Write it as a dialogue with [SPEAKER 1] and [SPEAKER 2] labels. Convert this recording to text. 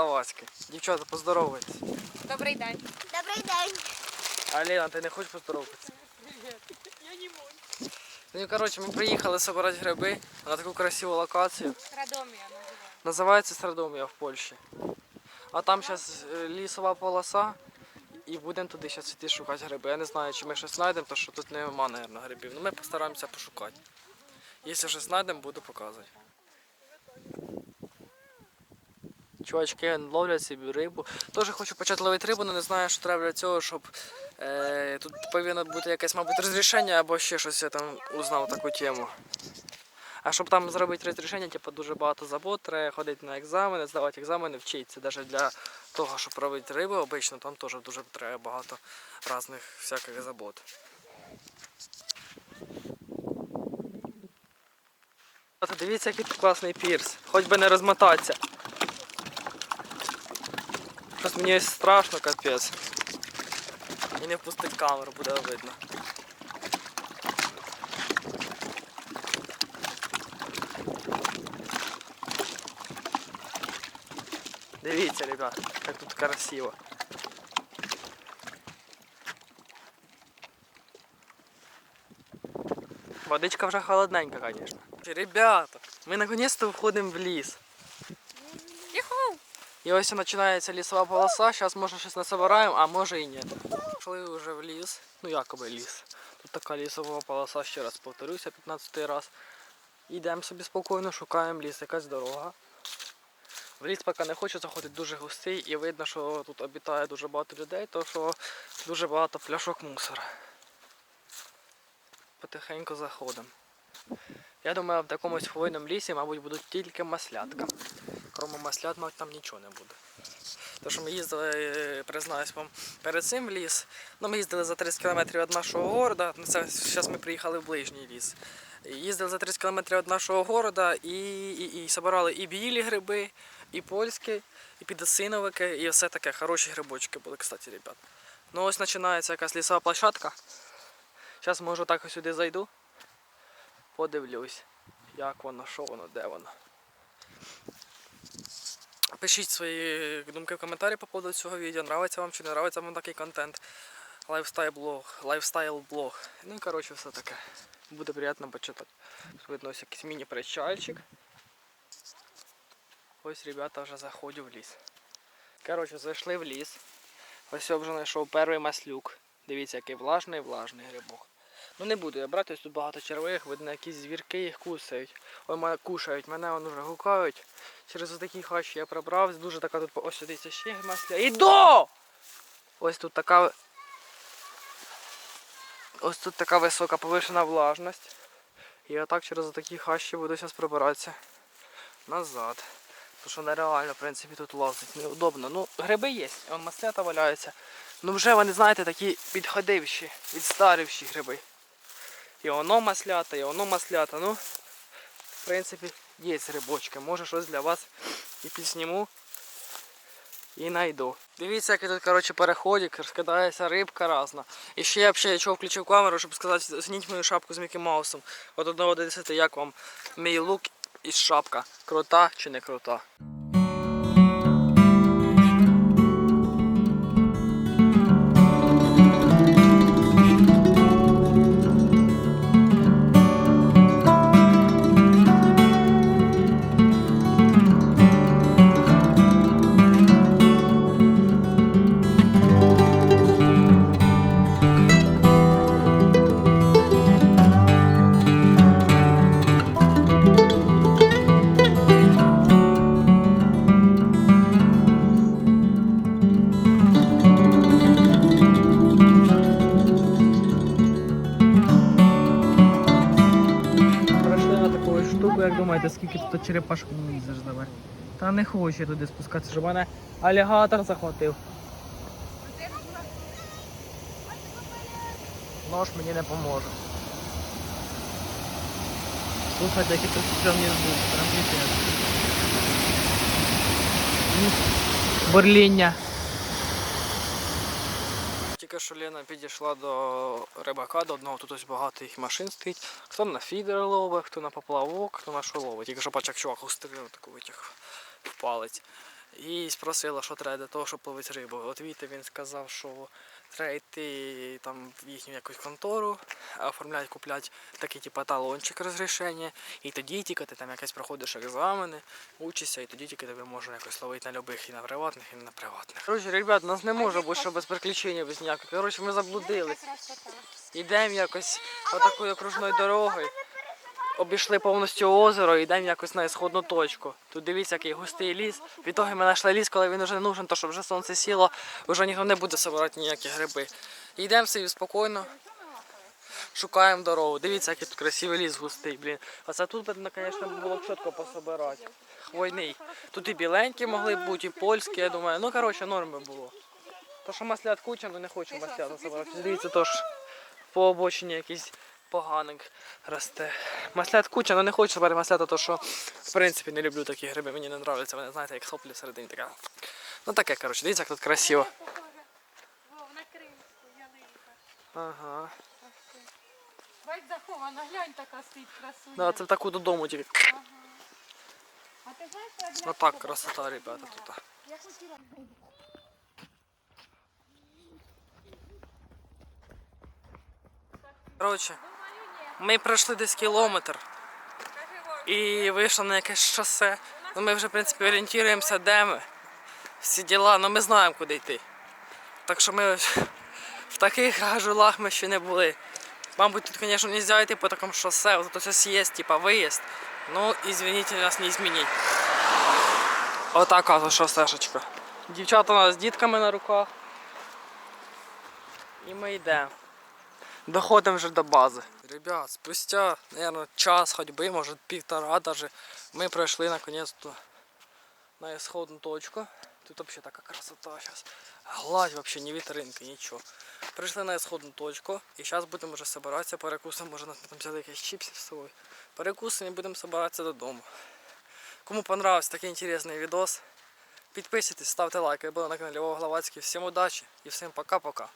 [SPEAKER 1] Львова Дівчата, поздоровайтесь.
[SPEAKER 2] Добрий день.
[SPEAKER 3] Добрий день.
[SPEAKER 1] Аліна, ти не хочеш поздороватися?
[SPEAKER 2] Я не можу.
[SPEAKER 1] Ну і коротше, ми приїхали збирати гриби на таку красиву локацію.
[SPEAKER 2] Радомія називаю.
[SPEAKER 1] Називається Страдомія в Польщі. А там зараз лісова полоса. І будемо туди зараз йти шукати гриби. Я не знаю, чи ми щось знайдемо, тому що тут нема, мабуть, грибів. Ну ми постараємося пошукати. Якщо щось знайдемо, буду показувати. Чувачки ловлять собі рибу. Теж хочу почати ловити рибу, але не знаю, що треба для цього, щоб е, тут повинно бути якесь, мабуть, розрішення або ще щось я там узнав таку тему. А щоб там зробити розрішення, типу, дуже багато забот, треба ходити на екзамени, здавати екзамени, вчитися. Навіть для того, щоб робити рибу, обично там теж дуже треба багато різних всяких забот. Дивіться, який класний пірс. Хоч би не розмотатися. Щось мені страшно, капець. І не впустить камеру, буде видно. Дивіться, ребят, як тут красиво. Водичка вже холодненька, звісно. Ребята, ми наконец-то входимо в ліс. І ось починається лісова полоса, зараз може щось насобираємо, а може і ні. Пішли вже в ліс, ну якоби ліс. Тут така лісова полоса, ще раз повторюся, 15 раз. Йдемо собі спокійно, шукаємо ліс, якась дорога. В ліс поки не хочу заходити дуже густий і видно, що тут обітає дуже багато людей, то що дуже багато пляшок мусора. Потихеньку заходимо. Я думаю, в такомусь хвойному лісі, мабуть, будуть тільки маслятка. Кроме маслят, мабуть, там нічого не буде. Тому що ми їздили, е, признаюсь вам, перед цим в ліс. Ну, ми їздили за 30 кілометрів від нашого. Ну, зараз ми приїхали в ближній ліс. Їздили за 30 кілометрів від нашого города і, і, і собирали і білі гриби, і польські, і підосиновики, і все таке. Хороші грибочки були, кстати, ребят. Ну ось починається якась лісова площадка. Зараз може так сюди зайду. Подивлюсь, як воно, що воно, де воно. Пишіть свої думки в коментарі по поводу цього відео. Нравиться вам чи не нравиться вам такий контент. Лайфстайл блог, лайфстайл блог. Ну і коротше все таке. Буде приємно почитати. Видно ось якийсь міні-причальчик. Ось ребята вже заходять в ліс. Коротше, зайшли в ліс. Ось я вже знайшов перший маслюк. Дивіться, який влажний, влажний грибок. Ну не буду я брати, ось тут багато червих, видно, якісь звірки їх кусають. Ой, мене кушають, мене вони вже гукають. Через такі хащі я пробрався. Дуже така тут ось дивіться ще масля. Іду! Ось тут така. Ось тут така висока повишена влажність. І отак через такі хащі буду зараз пробиратися назад. Тому що нереально, в принципі, тут лазить. Неудобно. Ну, гриби є, вон маслята валяються. Ну вже вони, знаєте, такі підходивші, відстаривші гриби. І воно маслята, і воно маслята. Ну, в принципі, є грибочки. Може щось для вас і підсніму. І найду. Дивіться, який тут коротше, переходик, розкидається рибка різна. І ще я взагалі чого включив камеру, щоб сказати, оцініть мою шапку з Мікі Маусом. От 1 до 10, як вам мій лук і шапка. Крута чи не крута? Думаєте, скільки тут черепашок не їздиш? Та не хочу я туди спускатися, щоб мене алігатор захватив. Нож мені не поможе. Слухайте, які тут стрімні звуки, піпець. Бурління. Тільки що Лена підійшла до рибака, до одного тут ось багато їх машин стоїть. Хто на фідер ловить, хто на поплавок, хто на що ловить. Тільки що бачив, чувак устрілив таку витяг в палець. І спросила, що треба для того, щоб ловити рибу. От Віта він сказав, що треба йти там в їхню якусь контору, оформляти, купляти такий типу, талончик розрішення, і тоді тільки ти там якось проходиш екзамени, учишся, і тоді тільки тебе можна якось ловити на любих і на приватних, і на приватних. Коротше, ребят, нас не може бути що без приключень, без ніяких. Коротше, ми заблудились. Йдемо якось отакою окружною дорогою. Обійшли повністю озеро і йдемо якось на ісходну точку. Тут дивіться, який густий ліс. В ітогі ми знайшли ліс, коли він вже не нужен, то що вже сонце сіло, вже ніхто не буде собирати ніякі гриби. Йдемо собі спокійно, шукаємо дорогу. Дивіться, який тут красивий ліс густий, блін. А це тут, звісно, було б чітко пособирати. Хвойний. Тут і біленькі могли б бути, і польські, я думаю. Ну, коротше, норми було. То, що маслят куча, ну не хочу маслята собирати. Дивіться, то ж по обочині якийсь поганик росте. Маслят куча, але не хочу собирати маслята, то що в принципі не люблю такі гриби, мені не подобаються. Вони знаєте, як соплі всередині така. Ну таке, коротше, дивіться, як тут красиво.
[SPEAKER 2] На кримську, ялинка.
[SPEAKER 1] Ага.
[SPEAKER 2] Бать захована, глянь, така стоїть красуня.
[SPEAKER 1] Да, це в таку додому тільки.
[SPEAKER 2] А ти знаєш, що я для
[SPEAKER 1] Ну так, красота, ребята, тут.
[SPEAKER 2] Я хотіла.
[SPEAKER 1] Коротше. Ми пройшли десь кілометр і вийшли на якесь шосе. Ну ми вже, в принципі, орієнтуємося, де ми. Всі діла, але ми знаємо, куди йти. Так що ми в таких гажулах ми ще не були. Мабуть, тут, звісно, не можна йти по такому шосе, вот тут ось є, типа виїзд. Ну, извините, нас не змінить. Отака от шосешечка. Дівчата у нас з дітками на руках. І ми йдемо. Доходимо вже до бази. Ребят, спустя, наверное, час ходьби, може півтора даже, ми пройшли наконец-то на исходну точку. Тут вообще такая красота сейчас. Гладь вообще, не вітринки, нічого. Прийшли на исходну точку і зараз будемо вже збиратися, перекусимо, може там взяли якісь чіпси з собою. Перекусимо і будемо збиратися додому. Кому понравився такий інтересний відос, підписуйтесь, ставте лайки. Я був на каналі Вова Главацький. Всім удачі і всім пока-пока.